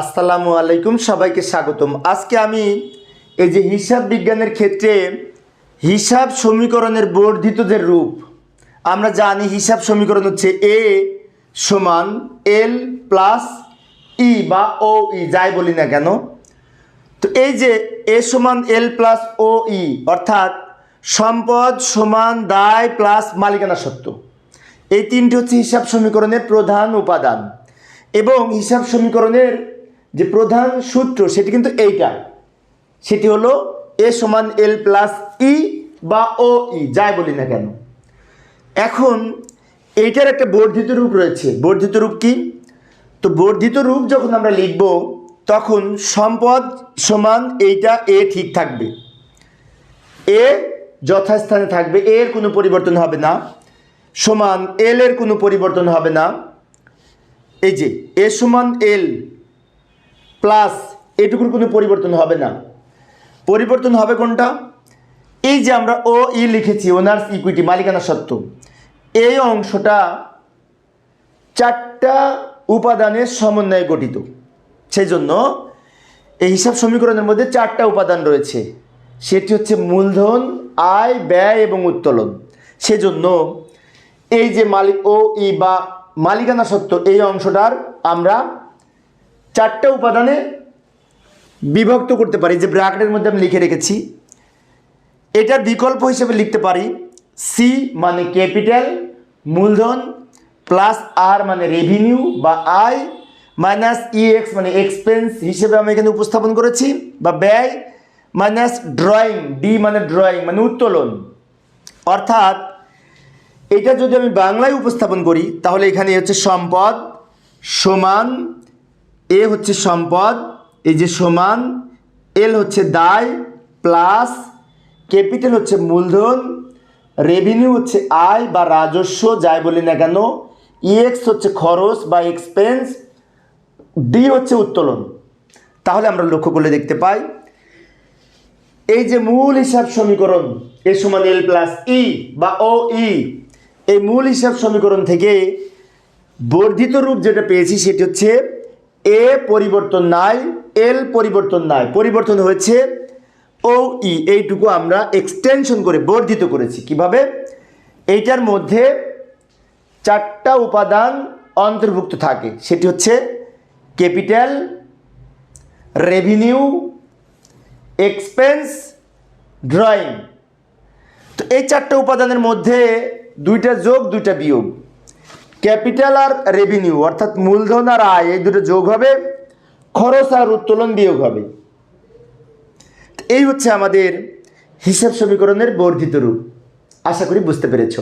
আসসালামু আলাইকুম, সবাইকে স্বাগতম। আজকে আমি এই যে হিসাব বিজ্ঞানের ক্ষেত্রে হিসাব সমীকরণের বর্ধিত যে রূপ, আমরা জানি হিসাব সমীকরণ হচ্ছে এ সমান এল প্লাস ই বা ও ই যাই বলি না কেন। তো এই যে এ সমান এল প্লাস ও ই অর্থাৎ সম্পদ সমান দায় প্লাস মালিকানা সত্ত্ব এই তিনটি হচ্ছে হিসাব সমীকরণের প্রধান উপাদান। এবং হিসাব সমীকরণের যে প্রধান সূত্র, সেটি কিন্তু এইটা। সেটি হলো এ সমান এল প্লাস ই বা ও ই, যাই বলি না কেন। এখন এইটার একটা বর্ধিত রূপ রয়েছে। বর্ধিত রূপ কি? তো বর্ধিত রূপ যখন আমরা লিখব, তখন সম্পদ সমান এইটা এ ঠিক থাকবে। এ যথাস্থানে থাকবে এর কোনো পরিবর্তন হবে না। সমান এল এর কোনো পরিবর্তন হবে না। এই যে, এ সমান এল প্লাস এটুকুর কোনো পরিবর্তন হবে না। পরিবর্তন হবে কোনটা? এই যে আমরা ও ই লিখেছি ওনার্স ইকুইটি মালিকানা সত্ত্ব। এই অংশটা চারটা উপাদানের সমন্বয়ে গঠিত। সেই জন্য এই হিসাব সমীকরণের মধ্যে চারটা উপাদান রয়েছে। সেটি হচ্ছে মূলধন, আয়, ব্যয় এবং উত্তোলন। সেজন্য এই যে মালিক ও ই বা মালিকানা সত্ত্ব, এই অংশটার আমরা চারটা উপাদানে বিভক্ত করতে পারি, যে ব্র্যাকেটের মধ্যে আমি লিখে রেখেছি। এটার বিকল্প হিসেবে লিখতে পারি সি মানে ক্যাপিটাল, মূলধন প্লাস আর মানে রেভিনিউ বা আয় মাইনাস ইএক্স মানে এক্সপেন্স হিসেবে আমি এখানে উপস্থাপন করেছি, বা ব্যয় মাইনাস ড্রয়িং ডি মানে ড্রয়িং মানে উত্তোলন। অর্থাৎ, এটা যদি আমি বাংলায় উপস্থাপন করি, তাহলে এখানে হচ্ছে সম্পদ, সমান এ হচ্ছে সম্পদ, এই যে সমান, এল হচ্ছে দায়, প্লাস ক্যাপিটাল হচ্ছে মূলধন, রেভিনিউ হচ্ছে আয় বা রাজস্ব, যাই বলি না কেন ইএক্স হচ্ছে খরচ বা এক্সপেন্স ডি হচ্ছে উত্তোলন। তাহলে আমরা লক্ষ্য করলে দেখতে পাই, এই যে মূল হিসাব সমীকরণ, এ সমান এল প্লাস ই বা ও ই এই মূল হিসাব সমীকরণ থেকে বর্ধিত রূপ যেটা পেয়েছি সেটি হচ্ছে এ পরিবর্তন নাই এল পরিবর্তন নাই। পরিবর্তন হয়েছে ও ই এইটুকু আমরা এক্সটেনশন করে বর্ধিত করেছি। কীভাবে? এইটার মধ্যে চারটা উপাদান অন্তর্ভুক্ত থাকে। সেটি হচ্ছে ক্যাপিটাল রেভিনিউ এক্সপেন্স ড্রয়িং তো এই চারটা উপাদানের মধ্যে দুইটা যোগ, দুইটা বিয়োগ। ক্যাপিটাল আর রেভিনিউ, অর্থাৎ মূলধন আর আয়, এই দুটো যোগ হবে, খরচ আর উত্তোলন বিয়োগ হবে। এই হচ্ছে আমাদের হিসাব সমীকরণের বর্ধিত রূপ। আশা করি বুঝতে পেরেছ।